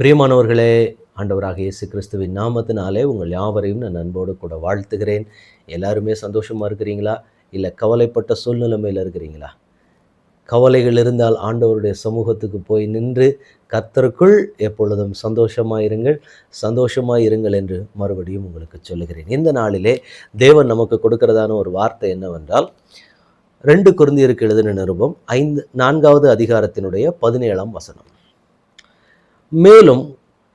பிரியமானவர்களே ஆண்டவராக இயேசு கிறிஸ்துவின் நாமத்தினாலே உங்கள் யாவரையும் நான் அன்போடு கூட வாழ்த்துகிறேன். எல்லாருமே சந்தோஷமாக இருக்கிறீங்களா? இல்லை கவலைப்பட்ட சூழ்நிலைமையில் இருக்கிறீங்களா? கவலைகள் இருந்தால் ஆண்டவருடைய சமூகத்துக்கு போய் நின்று கத்தருக்குள் எப்பொழுதும் சந்தோஷமாக இருங்கள் சந்தோஷமாக இருங்கள் என்று மறுபடியும் உங்களுக்கு சொல்லுகிறேன். இந்த நாளிலே தேவன் நமக்கு கொடுக்கிறதான ஒரு வார்த்தை என்னவென்றால் ரெண்டு குருந்தியருக்கு எழுதின நிருபம் ஐந்து நான்காவது அதிகாரத்தினுடைய பதினேழாம் வசனம். மேலும்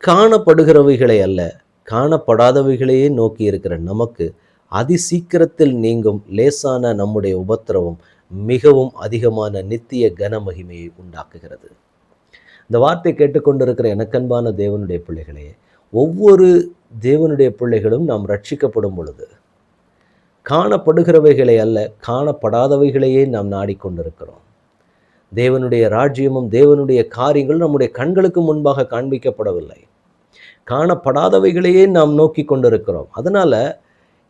காணப்படுகிறவைகளை அல்ல காணப்படாதவைகளையே நோக்கி இருக்கிற நமக்கு அதிசீக்கிரத்தில் நீங்கும் லேசான நம்முடைய உபத்திரவம் மிகவும் அதிகமான நித்திய கனமகிமையை உண்டாக்குகிறது. இந்த வார்த்தை கேட்டுக்கொண்டிருக்கிற எனக்கன்பான தேவனுடைய பிள்ளைகளே ஒவ்வொரு தேவனுடைய பிள்ளைகளும் நாம் ரட்சிக்கப்படும் பொழுது காணப்படுகிறவைகளை அல்ல காணப்படாதவைகளையே நாம் நாடிக்கொண்டிருக்கிறோம் தேவனுடைய ராஜ்யமும் தேவனுடைய காரியங்கள் நம்முடைய கண்களுக்கு முன்பாக காண்பிக்கப்படவில்லை. காணப்படாதவைகளையே நாம் நோக்கி கொண்டிருக்கிறோம். அதனால்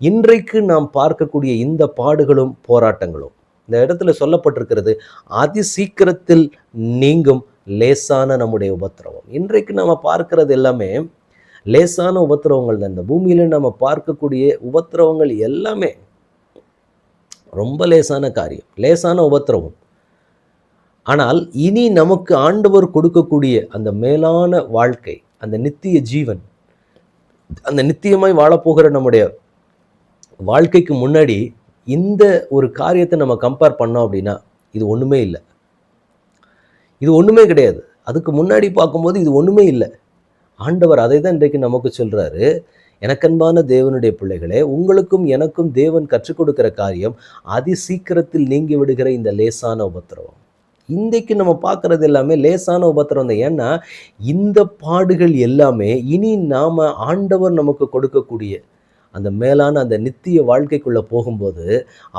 இன்றைக்கு நாம் பார்க்கக்கூடிய இந்த பாடுகளும் போராட்டங்களும். இந்த இடத்துல சொல்லப்பட்டிருக்கிறது அதி சீக்கிரத்தில் நீங்கும் லேசான நம்முடைய உபத்திரவம். இன்றைக்கு நம்ம பார்க்கறது எல்லாமே லேசான உபத்திரவங்கள் தான். இந்த பூமியில் நம்ம பார்க்கக்கூடிய உபத்திரவங்கள் எல்லாமே ரொம்ப லேசான காரியம் லேசான உபத்திரவம். ஆனால் இனி நமக்கு ஆண்டவர் கொடுக்கக்கூடிய அந்த மேலான வாழ்க்கை அந்த நித்திய ஜீவன் அந்த நித்தியமாய் வாழப்போகிற நம்முடைய வாழ்க்கைக்கு முன்னாடி இந்த ஒரு காரியத்தை நம்ம கம்பேர் பண்ணோம் அப்படின்னா இது ஒன்றுமே இல்லை. இது ஒன்றுமே கிடையாது. அதுக்கு முன்னாடி பார்க்கும்போது இது ஒன்றுமே இல்லை. ஆண்டவர் அதை தான் இன்றைக்கு நமக்கு சொல்கிறாரு எனக்கன்பான தேவனுடைய பிள்ளைகளே உங்களுக்கும் எனக்கும் தேவன் கற்றுக் கொடுக்கிற காரியம் அதி சீக்கிரத்தில் நீங்கி விடுகிற இந்த லேசான உபத்திரவம். இன்றைக்கு நம்ம பார்க்குறது எல்லாமே லேசான உபத்திரம் தான். ஏன்னா இந்த பாடுகள் எல்லாமே இனி நாம் ஆண்டவர் நமக்கு கொடுக்கக்கூடிய அந்த மேலான அந்த நித்திய வாழ்க்கைக்குள்ளே போகும்போது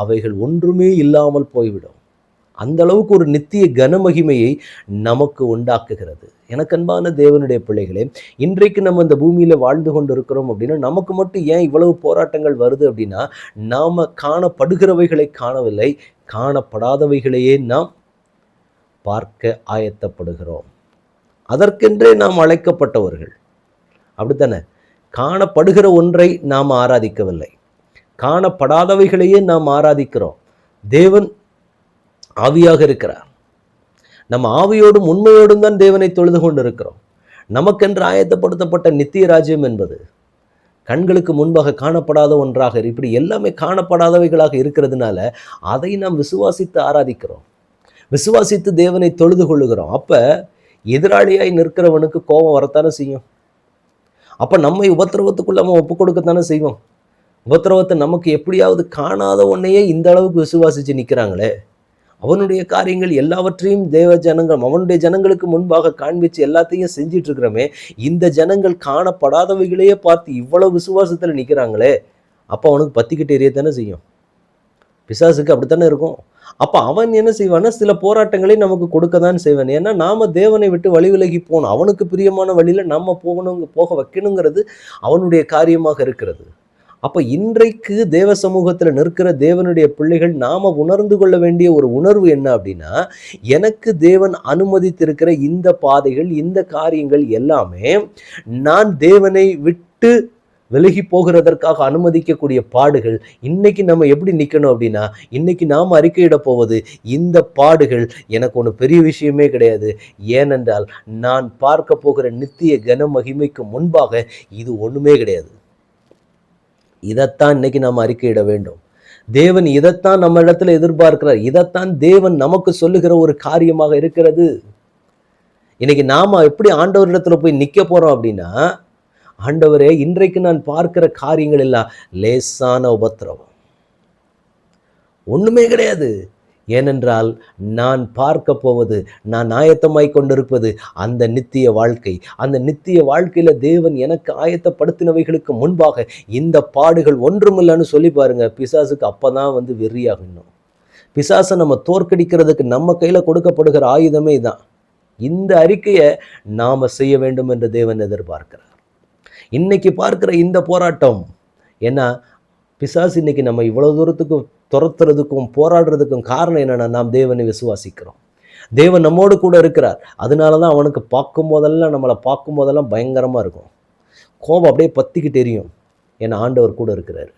அவைகள் ஒன்றுமே இல்லாமல் போய்விடும். அந்த அளவுக்கு ஒரு நித்திய கனமகிமையை நமக்கு உண்டாக்குகிறது. எனக்கு அன்பான தேவனுடைய பிள்ளைகளே இன்றைக்கு நம்ம இந்த பூமியில் வாழ்ந்து கொண்டு இருக்கிறோம் அப்படின்னா நமக்கு மட்டும் ஏன் இவ்வளவு போராட்டங்கள் வருது அப்படின்னா நாம் காணப்படுகிறவைகளை காணவில்லை காணப்படாதவைகளையே நாம் பார்க்க ஆயத்தப்படுகிறோம். அதற்கென்றே நாம் அழைக்கப்பட்டவர்கள். அப்படித்தானே? காணப்படுகிற ஒன்றை நாம் ஆராதிக்கவில்லை. காணப்படாதவைகளையே நாம் ஆராதிக்கிறோம். தேவன் ஆவியாக இருக்கிறார். நம்ம ஆவியோடும் உண்மையோடும் தான் தேவனை தொழுது கொண்டு இருக்கிறோம் நமக்கென்று ஆயத்தப்படுத்தப்பட்ட நித்திய ராஜ்யம் என்பது கண்களுக்கு முன்பாக காணப்படாத ஒன்றாக இப்படி எல்லாமே காணப்படாதவைகளாக இருக்கிறதுனால அதை நாம் விசுவாசித்து ஆராதிக்கிறோம். விசுவாசித்து தேவனை தொழுது கொள்ளுகிறோம். அப்போ எதிராளியாய் நிற்கிறவனுக்கு கோபம் வரத்தானே செய்யும். அப்போ நம்மை உபத்திரவத்துக்குள்ள அவன் ஒப்பு கொடுக்கத்தானே செய்வோம். உபத்திரவத்தை நமக்கு எப்படியாவது காணாத ஒன்னையே இந்த அளவுக்கு விசுவாசித்து நிற்கிறாங்களே அவனுடைய காரியங்கள் எல்லாவற்றையும் தேவ ஜனங்கள் அவனுடைய ஜனங்களுக்கு முன்பாக காண்பிச்சு எல்லாத்தையும் செஞ்சிட்டு இருக்கிறோமே இந்த ஜனங்கள் காணப்படாதவைகளையே பார்த்து இவ்வளவு விசுவாசத்தில் நிற்கிறாங்களே அப்போ அவனுக்கு பத்திக்கிட்டு எரியத்தானே செய்யும். பிசாசுக்கு அப்படித்தானே இருக்கும். அப்போ அவன் என்ன செய்வான்னா சில போராட்டங்களை நமக்கு கொடுக்க தான் செய்வான். ஏன்னா நாம் தேவனை விட்டு வழி விலகி போகணும். அவனுக்கு பிரியமான வழியில் நம்ம போகணுங்க போக வைக்கணுங்கிறது அவனுடைய காரியமாக இருக்கிறது. அப்போ இன்றைக்கு தேவ சமூகத்தில் நிற்கிற தேவனுடைய பிள்ளைகள் நாம் உணர்ந்து கொள்ள வேண்டிய ஒரு உணர்வு என்ன அப்படின்னா எனக்கு தேவன் அனுமதித்திருக்கிற இந்த பாதைகள் இந்த காரியங்கள் எல்லாமே நான் தேவனை விட்டு விலகி போகிறதற்காக அனுமதிக்கக்கூடிய பாடுகள் இன்னைக்கு நம்ம எப்படி நிற்கணும் அப்படின்னா இன்னைக்கு நாம் அறிக்கையிட போவது இந்த பாடுகள் எனக்கு ஒன்று பெரிய விஷயமே கிடையாது. ஏனென்றால் நான் பார்க்க போகிற நித்திய கன மகிமைக்கு முன்பாக இது ஒன்றுமே கிடையாது. இதைத்தான் இன்னைக்கு நாம் அறிக்கையிட வேண்டும். தேவன் இதைத்தான் நம்ம இடத்துல எதிர்பார்க்கிறார். இதைத்தான் தேவன் நமக்கு சொல்லுகிற ஒரு காரியமாக இருக்கிறது. இன்னைக்கு நாம் எப்படி ஆண்டவரிடத்துல போய் நிற்க போறோம் அப்படின்னா ஆண்டவரே இன்றைக்கு நான் பார்க்கிற காரியங்கள் எல்லாம் லேசான உபத்திரவம். ஒண்ணுமே கிடையாது. ஏனென்றால் நான் பார்க்க போவது நான் ஆயத்தமாய் கொண்டிருப்பது அந்த நித்திய வாழ்க்கை. அந்த நித்திய வாழ்க்கையில தேவன் எனக்கு ஆயத்தப்படுத்தினவைகளுக்கு முன்பாக இந்த பாடுகள் ஒன்றுமில்லைன்னு சொல்லி பாருங்க பிசாசுக்கு அப்போ தான் வந்து வெறியாகணும் பிசாசை நம்ம தோற்கடிக்கிறதுக்கு நம்ம கையில் கொடுக்கப்படுகிற ஆயுதமே தான் இந்த அறிக்கையை நாம செய்ய வேண்டும் என்று தேவன் எதிர்பார்க்கிறார். இன்றைக்கி பார்க்குற இந்த போராட்டம் ஏன்னா பிசாசு இன்றைக்கி நம்ம இவ்வளோ தூரத்துக்கு துரத்துறதுக்கும் போராடுறதுக்கும் காரணம் என்னென்னா நாம் தேவனை விசுவாசிக்கிறோம். தேவன் நம்மோடு கூட இருக்கிறார். அதனால தான் அவனுக்கு பார்க்கும் போதெல்லாம் நம்மளை பார்க்கும் போதெல்லாம் பயங்கரமாக இருக்கும். கோபம் அப்படியே பத்திக்கிட்டு எரியும். ஏன்னா ஆண்டவர் கூட இருக்கிறாரு.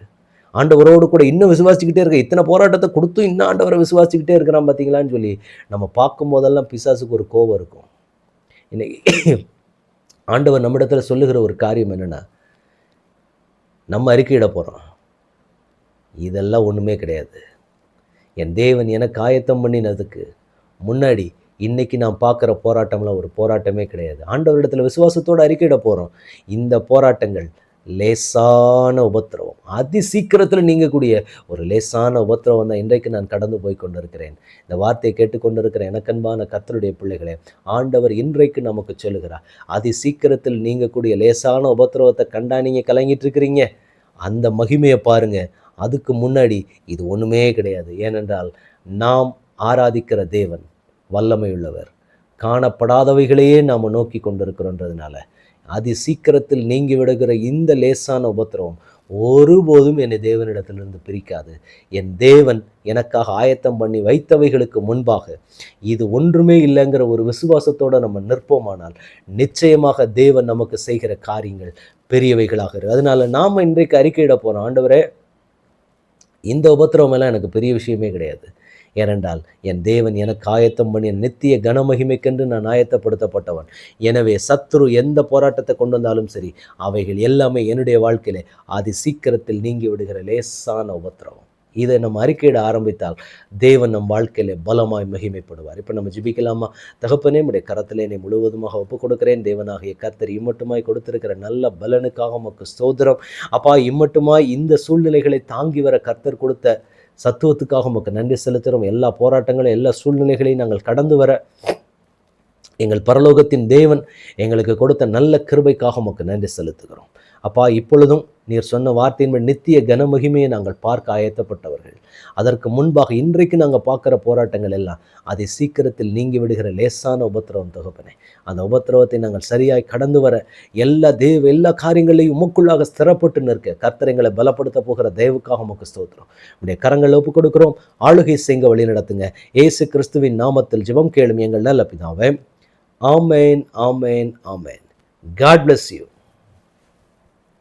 ஆண்டவரோடு கூட இன்னும் விசுவாசிக்கிட்டே இருக்க இத்தனை போராட்டத்தை கொடுத்தும் இன்னும் ஆண்டவரை விசுவாசிக்கிட்டே இருக்கிறான் பார்த்தீங்களான்னு சொல்லி நம்ம பார்க்கும் போதெல்லாம் பிசாசுக்கு ஒரு கோபம் இருக்கும். இன்னைக்கு ஆண்டவர் நம்மிடத்தில் சொல்லுகிற ஒரு காரியம் என்னென்னா நம்ம அறிக்கையிட போகிறோம் இதெல்லாம் ஒன்றுமே கிடையாது. என் தேவன் எனக்கு ஆயத்தம் பண்ணினதுக்கு முன்னாடி இன்றைக்கி நான் பார்க்குற போராட்டம்லாம் ஒரு போராட்டமே கிடையாது. ஆண்டவரிடத்தில் விசுவாசத்தோடு அறிக்கையிட போகிறோம் இந்த போராட்டங்கள் லேசான உபத்திரவம். அதி சீக்கிரத்தில் நீங்கக்கூடிய ஒரு லேசான உபத்திரவம் தான் இன்றைக்கு நான் கடந்து போய் கொண்டிருக்கிறேன். இந்த வார்த்தையை கேட்டுக்கொண்டிருக்கிற எனக்கன்பான கத்தருடைய பிள்ளைகளே ஆண்டவர் இன்றைக்கு நமக்கு சொல்லுகிறார் அதி சீக்கிரத்தில் நீங்கக்கூடிய லேசான உபத்திரவத்தை கண்டா நீங்கள் கலங்கிட்டு இருக்கிறீங்க. அந்த மகிமையை பாருங்கள் அதுக்கு முன்னாடி இது ஒன்றுமே கிடையாது. ஏனென்றால் நாம் ஆராதிக்கிற தேவன் வல்லமையுள்ளவர். காணப்படாதவைகளையே நாம் நோக்கி கொண்டிருக்கிறோன்றதுனால அதி சீக்கிரத்தில் நீங்கி விடுகிற இந்த லேசான உபத்திரவம் ஒருபோதும் என்னை தேவனிடத்திலிருந்து பிரிக்காது. என் தேவன் எனக்காக ஆயத்தம் பண்ணி வைத்தவைகளுக்கு முன்பாக இது ஒன்றுமே இல்லைங்கிற ஒரு விசுவாசத்தோடு நம்ம நிற்போமானால் நிச்சயமாக தேவன் நமக்கு செய்கிற காரியங்கள் பெரியவைகளாக இருக்கு அதனால் நாம் இன்றைக்கு அறிக்கையிட போகிறோம் ஆண்டவரே இந்த உபத்திரவம் எல்லாம் எனக்கு பெரிய விஷயமே கிடையாது. ஏனென்றால் என் தேவன் எனக்கு ஆயத்தம் பண்ணி நித்திய கனமகிமைக்கென்று நான் ஆயத்தப்படுத்தப்பட்டவன். எனவே சத்ரு எந்த போராட்டத்தை கொண்டு வந்தாலும் சரி அவைகள் எல்லாமே என்னுடைய வாழ்க்கையிலே அதி சீக்கிரத்தில் நீங்கி விடுகிற லேசான உபத்திரவம். இதை நம்ம அறிக்கையிட ஆரம்பித்தால் தேவன் நம் வாழ்க்கையில பலமாய் மகிமைப்படுவார். இப்போ நம்ம ஜிபிக்கலாமா? தகப்பனே உடைய கரத்திலே என்னை முழுவதுமாக ஒப்பு கொடுக்கிறேன் தேவனாகிய கர்த்தர் இம்மட்டுமாய் கொடுத்திருக்கிற நல்ல பலனுக்காக உமக்கு சோதரம் அப்பா இம்மட்டுமாய் இந்த சூழ்நிலைகளை தாங்கி வர கர்த்தர் கொடுத்த சத்துவத்துக்காக உமக்கு நன்றி செலுத்துகிறோம். எல்லா போராட்டங்களும் எல்லா சூழ்நிலைகளையும் நாங்கள் கடந்து வர எங்கள் பரலோகத்தின் தேவன் எங்களுக்கு கொடுத்த நல்ல கிருபைக்காக உமக்கு நன்றி செலுத்துகிறோம். அப்பா இப்பொழுதும் நீர் சொன்ன வார்த்தையின்படி நித்திய கனமகிமையை நாங்கள் பார்க்க ஆயத்தப்பட்டவர்கள். அதற்கு முன்பாக இன்றைக்கு நாங்கள் பார்க்குற போராட்டங்கள் எல்லாம் அதை சீக்கிரத்தில் நீங்கி விடுகிற லேசான உபத்திரவம் தொகுப்பனே. அந்த உபத்திரவத்தை நாங்கள் சரியாய் கடந்து வர எல்லா தெய்வ எல்லா காரியங்களையும் உமக்குள்ளாக ஸ்திரப்பட்டு நிற்க கர்த்தரைங்களை பலப்படுத்த போகிற தெய்வுக்காக உமக்கு ஸ்தோத்திரம். உடைய கரங்கள் ஒப்பு கொடுக்குறோம். ஆளுகை செய்ங்க வழி நடத்துங்க. ஏசு கிறிஸ்துவின் நாமத்தில் ஜெபம் கேளும் எங்கள் நல்ல பிதாவே. ஆமேன் ஆமேன் ஆமேன். God bless you